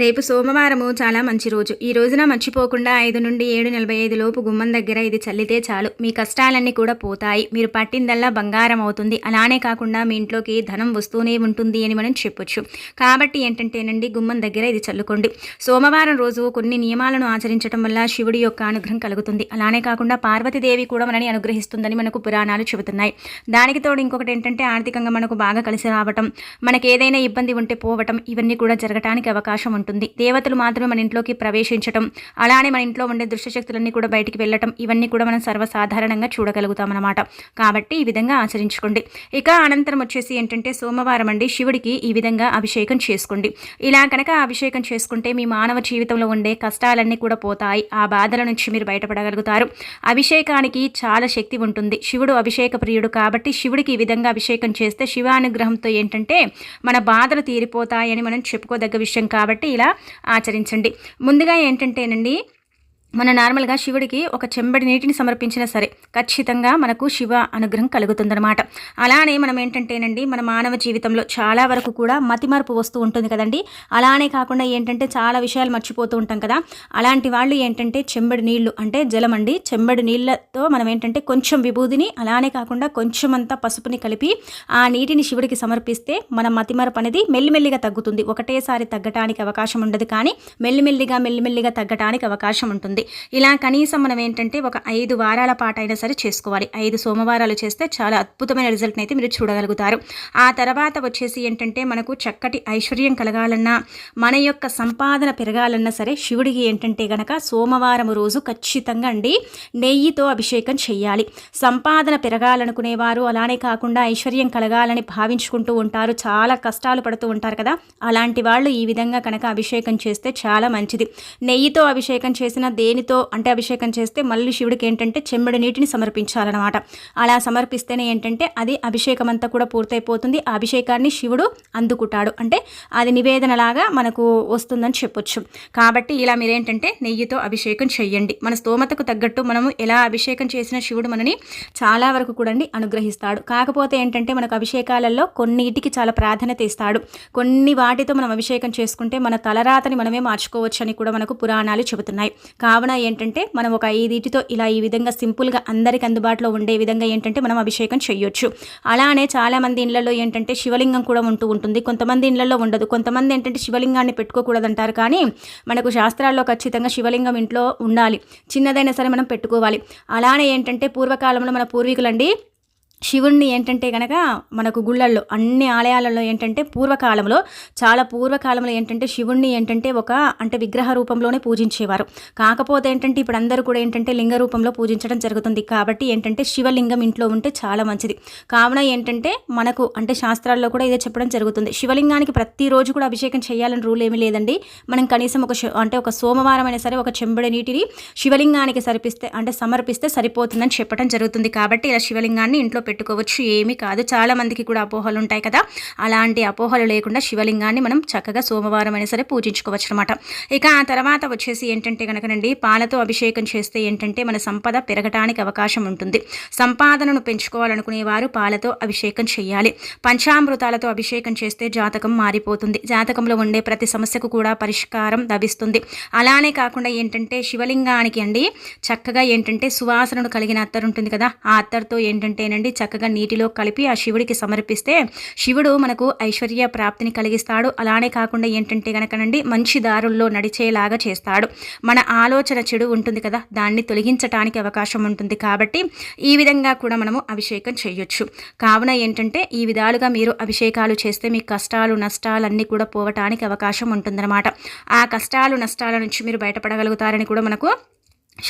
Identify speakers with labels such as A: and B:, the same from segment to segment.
A: రేపు సోమవారము చాలా మంచి రోజు. ఈ రోజున మర్చిపోకుండా ఐదు నుండి ఏడు నలభై ఐదు లోపు గుమ్మం దగ్గర ఇది చల్లితే చాలు. మీ కష్టాలన్నీ కూడా పోతాయి. మీరు పట్టిందల్లా బంగారం అవుతుంది. అలానే కాకుండా మీ ఇంట్లోకి ధనం వస్తూనే ఉంటుంది అని మనం చెప్పొచ్చు. కాబట్టి ఏంటంటేనండి గుమ్మం దగ్గర ఇది చల్లుకోండి. సోమవారం రోజు కొన్ని నియమాలను ఆచరించడం వల్ల శివుడి యొక్క అనుగ్రహం కలుగుతుంది. అలానే కాకుండా పార్వతీదేవి కూడా మనని అనుగ్రహిస్తుందని మనకు పురాణాలు చెబుతున్నాయి. దానికి తోడు ఇంకొకటి ఏంటంటే ఆర్థికంగా మనకు బాగా కలిసి రావటం మనకి ఏదైనా ఇబ్బంది ఉంటే పోవటం ఇవన్నీ కూడా జరగటానికి అవకాశం ఉంటుంది. దేవతలు మాత్రమే మన ఇంట్లోకి ప్రవేశించటం అలానే మన ఇంట్లో ఉండే దుష్టశక్తులన్నీ కూడా బయటికి వెళ్ళటం ఇవన్నీ కూడా మనం సర్వసాధారణంగా చూడగలుగుతాం అనమాట కాబట్టి ఈ విధంగా ఆచరించుకోండి. ఇక అనంతరం వచ్చేసి ఏంటంటే సోమవారం అండి. శివుడికి ఈ విధంగా అభిషేకం చేసుకోండి. ఇలా కనుక అభిషేకం చేసుకుంటే మీ మానవ జీవితంలో ఉండే కష్టాలన్నీ కూడా పోతాయి. ఆ బాధల నుంచి మీరు బయటపడగలుగుతారు. అభిషేకానికి చాలా శక్తి ఉంటుంది. శివుడు అభిషేక ప్రియుడు కాబట్టి శివుడికి ఈ విధంగా అభిషేకం చేస్తే శివానుగ్రహంతో ఏంటంటే మన బాధలు తీరిపోతాయని మనం చెప్పుకోదగ్గ విషయం కాబట్టి ఇలా ఆచరించండి. ముందుగా ఏంటంటేనండి మన నార్మల్గా శివుడికి ఒక చెంబడి నీటిని సమర్పించినా సరే ఖచ్చితంగా మనకు శివ అనుగ్రహం కలుగుతుందనమాట అలానే మనం ఏంటంటేనండి మన మానవ జీవితంలో చాలా వరకు కూడా మతిమార్పు వస్తూ ఉంటుంది కదండి. అలానే కాకుండా ఏంటంటే చాలా విషయాలు మర్చిపోతూ ఉంటాం కదా. అలాంటి వాళ్ళు ఏంటంటే చెంబడి నీళ్ళు అంటే జలం అండి. చెంబడి నీళ్ళతో మనం ఏంటంటే కొంచెం విభూదిని అలానే కాకుండా కొంచెం అంతా పసుపుని కలిపి ఆ నీటిని శివుడికి సమర్పిస్తే మన మతిమరపు అనేది మెల్లిమెల్లిగా తగ్గుతుంది. ఒకటేసారి తగ్గటానికి అవకాశం ఉండదు కానీ మెల్లిమెల్లిగా మెల్లిమెల్లిగా తగ్గటానికి అవకాశం ఉంటుంది. చేసుకోండి ఇలా కనీసం మనం ఏంటంటే ఒక ఐదు వారాల పాట అయినా సరే చేసుకోవాలి. ఐదు సోమవారాలు చేస్తే చాలా అద్భుతమైన రిజల్ట్ని అయితే మీరు చూడగలుగుతారు. ఆ తర్వాత వచ్చేసి ఏంటంటే మనకు చక్కటి ఐశ్వర్యం కలగాలన్నా మన యొక్క సంపాదన పెరగాలన్నా సరే శివుడికి ఏంటంటే గనక సోమవారం రోజు ఖచ్చితంగా అండి నెయ్యితో అభిషేకం చేయాలి సంపాదన పెరగాలనుకునేవారు అలానే కాకుండా ఐశ్వర్యం కలగాలని భావించుకుంటూ ఉంటారు. చాలా కష్టాలు పడుతూ ఉంటారు కదా. అలాంటి వాళ్ళు ఈ విధంగా కనుక అభిషేకం చేస్తే చాలా మంచిది. నెయ్యితో అభిషేకం చేసిన దే దేనితో అంటే అభిషేకం చేస్తే మళ్ళీ శివుడికి ఏంటంటే చెంబడి నీటిని సమర్పించాలన్నమాట. అలా సమర్పిస్తేనే ఏంటంటే అది అభిషేకం అంతా కూడా పూర్తయిపోతుంది. ఆ అభిషేకాన్ని శివుడు అందుకుంటాడు. అంటే అది నివేదనలాగా మనకు వస్తుందని చెప్పొచ్చు. కాబట్టి ఇలా మీరేంటంటే నెయ్యితో అభిషేకం చెయ్యండి. మన స్తోమతకు తగ్గట్టు మనము ఎలా అభిషేకం చేసిన శివుడు మనని చాలా వరకు కూడా అనుగ్రహిస్తాడు. కాకపోతే ఏంటంటే మనకు అభిషేకాలలో కొన్నిటికి చాలా ప్రాధాన్యత ఇస్తాడు. కొన్ని వాటితో మనం అభిషేకం చేసుకుంటే మన తలరాతని మనమే మార్చుకోవచ్చు అని కూడా మనకు పురాణాలు చెబుతున్నాయి. కాబట్టి భావన ఏంటంటే మనం ఒక ఐదిటితో ఇలా ఈ విధంగా సింపుల్గా అందరికి అందుబాటులో ఉండే విధంగా ఏంటంటే మనం అభిషేకం చేయొచ్చు. అలానే చాలామంది ఇళ్ళలో ఏంటంటే శివలింగం కూడా ఉంటూ ఉంటుంది. కొంతమంది ఇళ్ళలో ఉండదు. కొంతమంది ఏంటంటే శివలింగాన్ని పెట్టుకోకూడదంటారు కానీ మనకు శాస్త్రాల్లో ఖచ్చితంగా శివలింగం ఇంట్లో ఉండాలి. చిన్నదైనా సరే మనం పెట్టుకోవాలి. అలానే ఏంటంటే పూర్వకాలంలో మన పూర్వీకులండి శివుణ్ణి ఏంటంటే కనుక మనకు గుళ్ళల్లో అన్ని ఆలయాలలో ఏంటంటే పూర్వకాలంలో చాలా పూర్వకాలంలో ఏంటంటే శివుణ్ణి ఏంటంటే ఒక అంటే విగ్రహ రూపంలోనే పూజించేవారు. కాకపోతే ఏంటంటే ఇప్పుడు అందరూ కూడా ఏంటంటే లింగ రూపంలో పూజించడం జరుగుతుంది. కాబట్టి ఏంటంటే శివలింగం ఇంట్లో ఉంటే చాలా మంచిది. కావున ఏంటంటే మనకు అంటే శాస్త్రాల్లో కూడా ఇదే చెప్పడం జరుగుతుంది. శివలింగానికి ప్రతిరోజు కూడా అభిషేకం చేయాలని రూల్ ఏమీ లేదండి. మనం కనీసం ఒక అంటే ఒక సోమవారం అయినా సరే ఒక చెంబడి నీటిని శివలింగానికి సరిపిస్తే అంటే సమర్పిస్తే సరిపోతుందని చెప్పడం జరుగుతుంది. కాబట్టి ఇలా శివలింగాన్ని ఇంట్లో పెట్టుకోవచ్చు ఏమీ కాదు. చాలా మందికి కూడా అపోహలు ఉంటాయి కదా. అలాంటి అపోహలు లేకుండా శివలింగాన్ని మనం చక్కగా సోమవారం అయినా సరే పూజించుకోవచ్చు అనమాట ఇక ఆ తర్వాత వచ్చేసి ఏంటంటే కనుకనండి పాలతో అభిషేకం చేస్తే ఏంటంటే మన సంపద పెరగటానికి అవకాశం ఉంటుంది. సంపాదనను పెంచుకోవాలనుకునే వారు పాలతో అభిషేకం చేయాలి. పంచామృతాలతో అభిషేకం చేస్తే జాతకం మారిపోతుంది. జాతకంలో ఉండే ప్రతి సమస్యకు కూడా పరిష్కారం లభిస్తుంది. అలానే కాకుండా ఏంటంటే శివలింగానికి అండి చక్కగా ఏంటంటే సువాసనను కలిగిన అత్తరు ఉంటుంది కదా. ఆ అత్తరుతో ఏంటంటేనండి చక్కగా నీటిలో కలిపి ఆ శివుడికి సమర్పిస్తే శివుడు మనకు ఐశ్వర్య ప్రాప్తిని కలిగిస్తాడు. అలానే కాకుండా ఏంటంటే కనుకనండి మంచి దారుల్లో నడిచేలాగా చేస్తాడు. మన ఆలోచన చెడు ఉంటుంది కదా దాన్ని తొలగించటానికి అవకాశం ఉంటుంది కాబట్టి ఈ విధంగా కూడా మనము అభిషేకం చేయొచ్చు. కావున ఏంటంటే ఈ విధాలుగా మీరు అభిషేకాలు చేస్తే మీ కష్టాలు నష్టాలన్నీ కూడా పోవటానికి అవకాశం ఉంటుందన్నమాట. ఆ కష్టాలు నష్టాల నుంచి మీరు బయటపడగలుగుతారని కూడా మనకు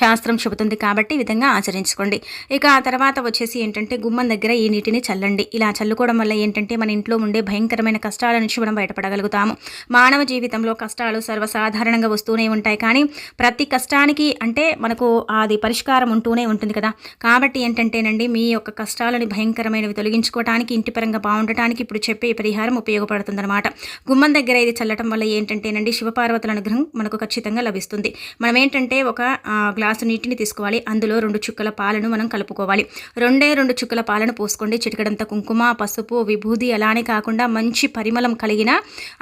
A: శాస్త్రం చెబుతుంది కాబట్టి ఈ విధంగా ఆచరించుకోండి. ఇక ఆ తర్వాత వచ్చేసి ఏంటంటే గుమ్మం దగ్గర ఈ నీటిని చల్లండి. ఇలా చల్లుకోవడం వల్ల ఏంటంటే మన ఇంట్లో ఉండే భయంకరమైన కష్టాల నుంచి మనం బయటపడగలుగుతాము. మానవ జీవితంలో కష్టాలు సర్వసాధారణంగా వస్తూనే ఉంటాయి. కానీ ప్రతి కష్టానికి అంటే మనకు అది పరిష్కారం ఉంటూనే ఉంటుంది కదా. కాబట్టి ఏంటంటేనండి మీ యొక్క కష్టాలని భయంకరమైనవి తొలగించుకోవడానికి ఇంటి పరంగా బాగుండటానికి ఇప్పుడు చెప్పే పరిహారం ఉపయోగపడుతుందన్నమాట. గుమ్మం దగ్గర ఇది చల్లటం వల్ల ఏంటంటేనండి శివపార్వతుల అనుగ్రహం మనకు ఖచ్చితంగా లభిస్తుంది. మనం ఏంటంటే ఒక గ్లాసు నీటిని తీసుకోవాలి. అందులో రెండు చుక్కల పాలను మనం కలుపుకోవాలి. రెండే రెండు చుక్కల పాలను పోసుకోండి. చిటికడంత కుంకుమ పసుపు విభూది అలానే కాకుండా మంచి పరిమళం కలిగిన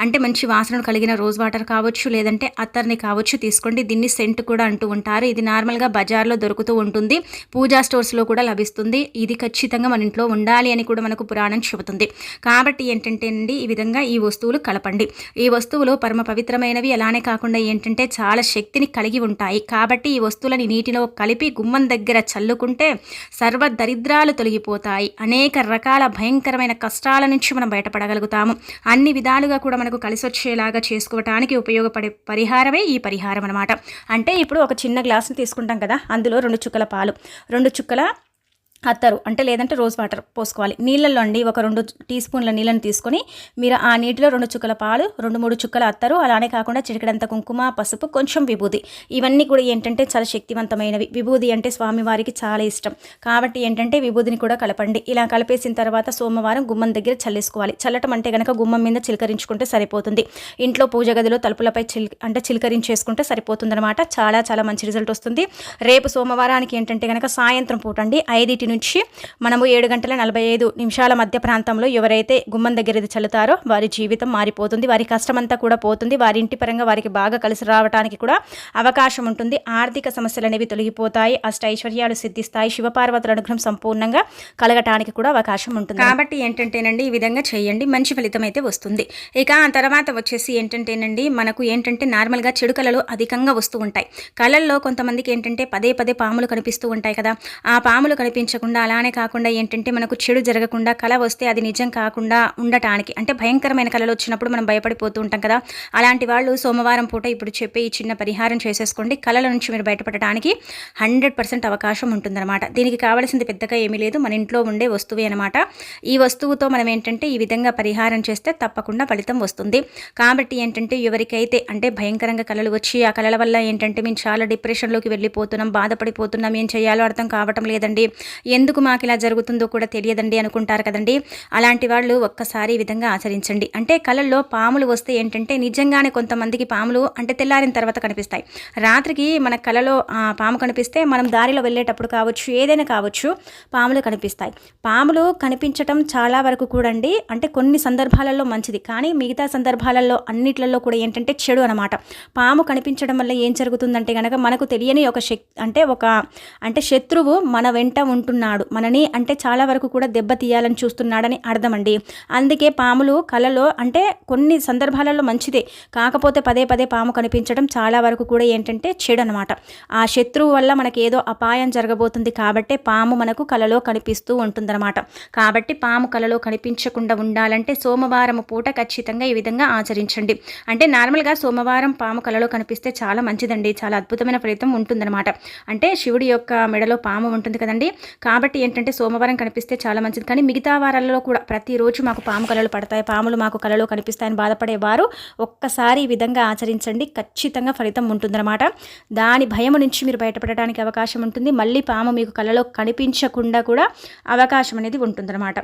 A: అంటే మంచి వాసన కలిగిన రోజ్ వాటర్ కావచ్చు లేదంటే అత్తర్ని కావచ్చు తీసుకోండి. దీన్ని సెంట్ కూడా అంటూ ఉంటారు. ఇది నార్మల్గా బజార్లో దొరుకుతూ ఉంటుంది. పూజా స్టోర్స్లో కూడా లభిస్తుంది. ఇది ఖచ్చితంగా మన ఇంట్లో ఉండాలి అని కూడా మనకు పురాణం చెబుతుంది. కాబట్టి ఏంటంటే అండి ఈ విధంగా ఈ వస్తువులు కలపండి. ఈ వస్తువులు పరమ పవిత్రమైనవి. అలానే కాకుండా ఏంటంటే చాలా శక్తిని కలిగి ఉంటాయి. కాబట్టి ఈ వస్తువులు వస్తువులని నీటిలో కలిపి గుమ్మం దగ్గర చల్లుకుంటే సర్వ దరిద్రాలు తొలగిపోతాయి. అనేక రకాల భయంకరమైన కష్టాల నుంచి మనం బయటపడగలుగుతాము. అన్ని విధాలుగా కూడా మనకు కలిసి వచ్చేలాగా చేసుకోవటానికి ఉపయోగపడే పరిహారమే ఈ పరిహారం అనమాట అంటే ఇప్పుడు ఒక చిన్న గ్లాస్ని తీసుకుంటాం కదా అందులో రెండు చుక్కల పాలు. రెండు చుక్కల అత్తరు. అంటే లేదంటే రోజ్ వాటర్ పోసుకోవాలి. నీళ్ళల్లో అండి ఒక రెండు టీ స్పూన్ల నీళ్ళని తీసుకొని మీరు ఆ నీటిలో రెండు చుక్కల పాలు రెండు మూడు చుక్కల అత్తరు. అలానే కాకుండా చిటికడంత కుంకుమ పసుపు కొంచెం విభూది ఇవన్నీ కూడా ఏంటంటే చాలా శక్తివంతమైనవి. విభూది అంటే స్వామివారికి చాలా ఇష్టం. కాబట్టి ఏంటంటే విభూదిని కూడా కలపండి. ఇలా కలిపేసిన తర్వాత సోమవారం గుమ్మం దగ్గర చల్లేసుకోవాలి. చల్లటం అంటే కనుక గుమ్మం మీద చిలకరించుకుంటే సరిపోతుంది. ఇంట్లో పూజ గదిలో తలుపులపై చిల్ అంటే చిలకరించేసుకుంటే సరిపోతుంది అనమాట చాలా చాలా మంచి రిజల్ట్ వస్తుంది. రేపు సోమవారానికి ఏంటంటే కనుక సాయంత్రం పూటండి ఐదింటి నుంచి మనము ఏడు గంటల నలభై ఐదు నిమిషాల మధ్య ప్రాంతంలో ఎవరైతే గుమ్మం దగ్గర ఇది చల్లుతారో వారి జీవితం మారిపోతుంది వారి కష్టమంతా కూడా పోతుంది వారి ఇంటి పరంగా వారికి బాగా కలిసి రావడానికి కూడా అవకాశం ఉంటుంది. ఆర్థిక సమస్యలు అనేవి తొలగిపోతాయి అష్ట ఐశ్వర్యాలు సిద్ధిస్తాయి శివపార్వతుల అనుగ్రహం సంపూర్ణంగా కలగటానికి కూడా అవకాశం ఉంటుంది. కాబట్టి ఏంటంటేనండి ఈ విధంగా చేయండి మంచి ఫలితం అయితే వస్తుంది. ఇక ఆ తర్వాత వచ్చేసి ఏంటంటేనండి మనకు ఏంటంటే నార్మల్గా చెడు కళలు అధికంగా వస్తూ ఉంటాయి. కళల్లో కొంతమందికి ఏంటంటే పదే పదే పాములు కనిపిస్తూ ఉంటాయి కదా ఆ పాములు కనిపించకుండా అలానే కాకుండా ఏంటంటే మనకు చెడు జరగకుండా కళ వస్తే అది నిజం కాకుండా ఉండటానికి అంటే భయంకరమైన కళలు వచ్చినప్పుడు మనం భయపడిపోతూ ఉంటాం కదా. అలాంటి వాళ్ళు సోమవారం పూట ఇప్పుడు చెప్పే ఈ చిన్న పరిహారం చేసేసుకోండి. కళల నుంచి మీరు బయటపడటానికి హండ్రెడ్ పర్సెంట్ అవకాశం ఉంటుందన్నమాట. దీనికి కావాల్సింది పెద్దగా ఏమీ లేదు. మన ఇంట్లో ఉండే వస్తువే అనమాట ఈ వస్తువుతో మనం ఏంటంటే ఈ విధంగా పరిహారం చేస్తే తప్పకుండా ఫలితం వస్తుంది. కాబట్టి ఏంటంటే ఎవరికైతే అంటే భయంకరంగా కళలు వచ్చి ఆ కళల వల్ల ఏంటంటే మేము చాలా డిప్రెషన్లోకి వెళ్ళిపోతున్నాం బాధపడిపోతున్నాం ఏం చేయాలో అర్థం కావటం లేదండి. ఎందుకు మాకు ఇలా జరుగుతుందో కూడా తెలియదండి అనుకుంటారు కదండి. అలాంటి వాళ్ళు ఒక్కసారి ఈ విధంగా ఆచరించండి. అంటే కళల్లో పాములు వస్తే ఏంటంటే నిజంగానే కొంతమందికి పాములు అంటే తెల్లారిన తర్వాత కనిపిస్తాయి. రాత్రికి మన కళలో పాము కనిపిస్తే మనం దారిలో వెళ్ళేటప్పుడు కావచ్చు ఏదైనా కావచ్చు పాములు కనిపిస్తాయి. పాములు కనిపించటం చాలా వరకు కూడా అండి అంటే కొన్ని సందర్భాలలో మంచిది. కానీ మిగతా సందర్భాలలో అన్నిట్లలో కూడా ఏంటంటే చెడు అనమాట పాము కనిపించడం వల్ల ఏం జరుగుతుందంటే కనుక మనకు తెలియని ఒక శక్తి అంటే ఒక అంటే శత్రువు మన వెంట చూస్తున్నాడు. మనని అంటే చాలా వరకు కూడా దెబ్బ తీయాలని చూస్తున్నాడని అర్థమండి. అందుకే పాములు కళలో అంటే కొన్ని సందర్భాలలో మంచిదే. కాకపోతే పదే పదే పాము కనిపించడం చాలా వరకు కూడా ఏంటంటే చెడు అనమాట ఆ శత్రువు వల్ల మనకి ఏదో అపాయం జరగబోతుంది కాబట్టి పాము మనకు కళలో కనిపిస్తూ ఉంటుందన్నమాట. కాబట్టి పాము కళలో కనిపించకుండా ఉండాలంటే సోమవారం పూట ఖచ్చితంగా ఈ విధంగా ఆచరించండి. అంటే నార్మల్గా సోమవారం పాము కళలో కనిపిస్తే చాలా మంచిదండి. చాలా అద్భుతమైన ఫలితం ఉంటుందన్నమాట. అంటే శివుడి యొక్క మెడలో పాము ఉంటుంది కదండి. కాబట్టి ఏంటంటే సోమవారం కనిపిస్తే చాలా మంచిది. కానీ మిగతా వారాలలో కూడా ప్రతిరోజు మాకు పాము కళలు పడతాయి. పాములు మాకు కళలో కనిపిస్తాయని బాధపడేవారు. ఒక్కసారి ఈ విధంగా ఆచరించండి. ఖచ్చితంగా ఫలితం ఉంటుందన్నమాట. దాని భయం నుంచి మీరు బయటపడడానికి అవకాశం ఉంటుంది. మళ్ళీ పాము మీకు కళలో కనిపించకుండా కూడా అవకాశం అనేది ఉంటుందన్నమాట.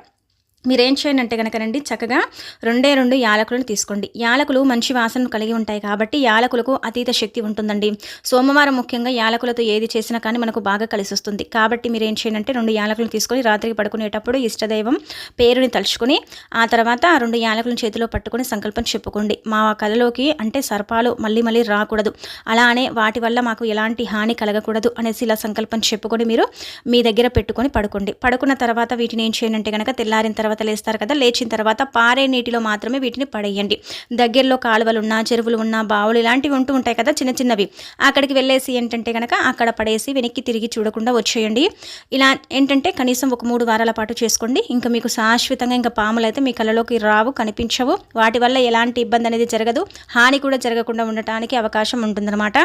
A: మీరేం చేయండి అంటే కనుకనండి చక్కగా రెండే రెండు యాలకులను తీసుకోండి. యాలకులు మంచి వాసనను కలిగి ఉంటాయి కాబట్టి యాలకులకు అతీత శక్తి ఉంటుందండి. సోమవారం ముఖ్యంగా యాలకులతో ఏది చేసినా కానీ మనకు బాగా కలిసి వస్తుంది కాబట్టి మీరు ఏం చేయండి అంటే రెండు యాలకులను తీసుకొని రాత్రికి పడుకునేటప్పుడు ఇష్టదైవం పేరుని తలుచుకొని ఆ తర్వాత ఆ రెండు యాలకులను చేతిలో పట్టుకొని సంకల్పం చెప్పుకోండి. మా కళలోకి అంటే సర్పాలు మళ్ళీ మళ్ళీ రాకూడదు. అలానే వాటి వల్ల మాకు ఎలాంటి హాని కలగకూడదు అనేసి ఇలా సంకల్పం చెప్పుకొని మీరు మీ దగ్గర పెట్టుకొని పడుకోండి. పడుకున్న తర్వాత వీటిని ఏం చేయండి అంటే కనుక తెల్లారిన తర్వాత తర్వాత లేస్తారు కదా. లేచిన తర్వాత పారే నీటిలో మాత్రమే వీటిని పడేయండి. దగ్గరలో కాలువలు ఉన్నా చెరువులు ఉన్నా బావులు ఇలాంటివి ఉంటూ ఉంటాయి కదా చిన్న చిన్నవి. అక్కడికి వెళ్ళేసి ఏంటంటే కనుక అక్కడ పడేసి వెనక్కి తిరిగి చూడకుండా వచ్చేయండి. ఇలా ఏంటంటే కనీసం ఒక మూడు వారాల పాటు చేసుకోండి. ఇంకా మీకు శాశ్వతంగా ఇంకా పాములు అయితే మీ కళ్ళలోకి రావు కనిపించవు. వాటి వల్ల ఎలాంటి ఇబ్బంది అనేది జరగదు. హాని కూడా జరగకుండా ఉండటానికి అవకాశం ఉంటుందన్నమాట.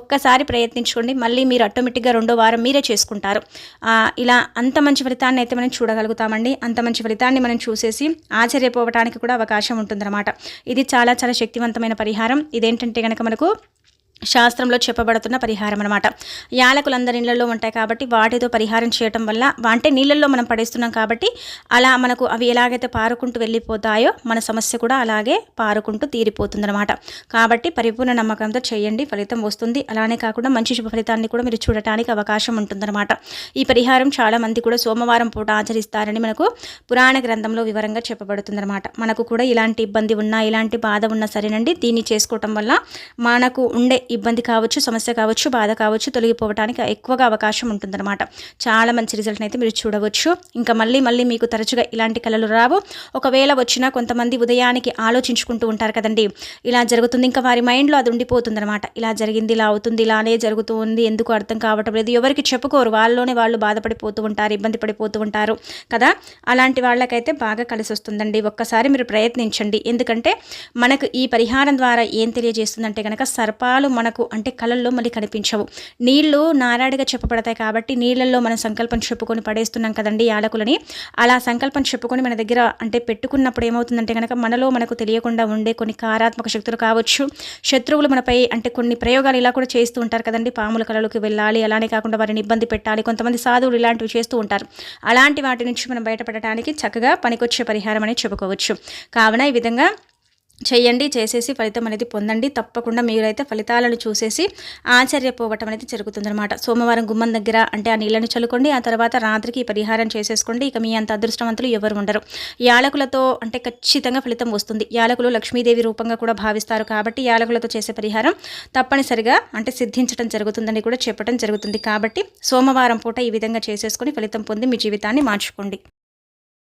A: ఒక్కసారి ప్రయత్నించుకోండి. మళ్ళీ మీరు ఆటోమేటిక్గా రెండో వారం మీరే చేసుకుంటారు. ఇలా అంత మంచి ఫలితాన్ని అయితే మనం చూడగలుగుతామండి. అంత మంచి ఫలితాన్ని ఫలితాన్ని మనం చూసేసి ఆశ్చర్యపోవటానికి కూడా అవకాశం ఉంటుందన్నమాట. ఇది చాలా చాలా శక్తివంతమైన పరిహారం. ఇదేంటంటే కనుక మనకు శాస్త్రంలో చెప్పబడుతున్న పరిహారం అనమాట యాలకులు అందరి ఇళ్ళలో ఉంటాయి కాబట్టి వాటితో పరిహారం చేయటం వల్ల అంటే నీళ్ళల్లో మనం పడేస్తున్నాం కాబట్టి అలా మనకు అవి ఎలాగైతే పారుకుంటూ వెళ్ళిపోతాయో మన సమస్య కూడా అలాగే పారుకుంటూ తీరిపోతుందన్నమాట. కాబట్టి పరిపూర్ణ నమ్మకంతో చేయండి ఫలితం వస్తుంది. అలానే కాకుండా మంచి శుభ ఫలితాన్ని కూడా మీరు చూడటానికి అవకాశం ఉంటుందన్నమాట. ఈ పరిహారం చాలా మంది కూడా సోమవారం పూట ఆచరిస్తారని మనకు పురాణ గ్రంథంలో వివరంగా చెప్పబడుతుందన్నమాట. మనకు కూడా ఇలాంటి ఇబ్బంది ఉన్నా ఇలాంటి బాధ ఉన్నా సరేనండి. దీన్ని చేసుకోవటం వల్ల మనకు ఉండే ఇబ్బంది కావచ్చు సమస్య కావచ్చు బాధ కావచ్చు తొలగిపోవడానికి ఎక్కువగా అవకాశం ఉంటుందన్నమాట. చాలా మంచి రిజల్ట్ని అయితే మీరు చూడవచ్చు. ఇంకా మళ్ళీ మళ్ళీ మీకు తరచుగా ఇలాంటి కళలు రావు. ఒకవేళ వచ్చినా కొంతమంది ఉదయానికి ఆలోచించుకుంటూ ఉంటారు కదండి. ఇలా జరుగుతుంది ఇంకా వారి మైండ్లో అది ఉండిపోతుందన్నమాట. ఇలా జరిగింది ఇలా అవుతుంది ఇలానే జరుగుతుంది ఎందుకు అర్థం కావటం లేదు. ఎవరికి చెప్పుకోరు వాళ్ళలోనే వాళ్ళు బాధపడిపోతూ ఉంటారు ఇబ్బంది పడిపోతూ ఉంటారు కదా. అలాంటి వాళ్ళకైతే బాగా కలిసి వస్తుందండి. ఒక్కసారి మీరు ప్రయత్నించండి. ఎందుకంటే మనకు ఈ పరిహారం ద్వారా ఏం తెలియజేస్తుందంటే కనుక సర్పాలు మనకు అంటే కళల్లో మళ్ళీ కనిపించవు. నీళ్ళు నారాడిగా చెప్పబడతాయి కాబట్టి నీళ్ళల్లో మనం సంకల్పం చెప్పుకొని పడేస్తున్నాం కదండి యాలకులని. అలా సంకల్పం చెప్పుకొని మన దగ్గర అంటే పెట్టుకున్నప్పుడు ఏమవుతుందంటే కనుక మనలో మనకు తెలియకుండా ఉండే కొన్ని కారాత్మక శక్తులు కావచ్చు. శత్రువులు మనపై అంటే కొన్ని ప్రయోగాలు ఇలా కూడా చేస్తూ ఉంటారు కదండి. పాముల కళలోకి వెళ్ళాలి అలానే కాకుండా వారిని ఇబ్బంది పెట్టాలి కొంతమంది సాధువులు ఇలాంటివి చేస్తూ ఉంటారు. అలాంటి వాటి నుంచి మనం బయటపడటానికి చక్కగా పనికొచ్చే పరిహారం అని చెప్పుకోవచ్చు. కావున ఈ విధంగా చేయండి చేసేసి ఫలితం అనేది పొందండి. తప్పకుండా మీరైతే ఫలితాలను చూసేసి ఆశ్చర్యపోవటం అనేది జరుగుతుందనమాట సోమవారం గుమ్మం దగ్గర అంటే ఆ నీళ్ళని చల్లుకోండి ఆ తర్వాత రాత్రికి పరిహారం చేసేసుకోండి. ఇక మీ అంత అదృష్టవంతులు ఎవరు ఉండరు. యాలకులతో అంటే ఖచ్చితంగా ఫలితం వస్తుంది. యాలకులు లక్ష్మీదేవి రూపంగా కూడా భావిస్తారు కాబట్టి యాలకులతో చేసే పరిహారం తప్పనిసరిగా అంటే సిద్ధించడం జరుగుతుందని కూడా చెప్పడం జరుగుతుంది. కాబట్టి సోమవారం పూట ఈ విధంగా చేసేసుకొని ఫలితం పొంది మీ జీవితాన్ని మార్చుకోండి.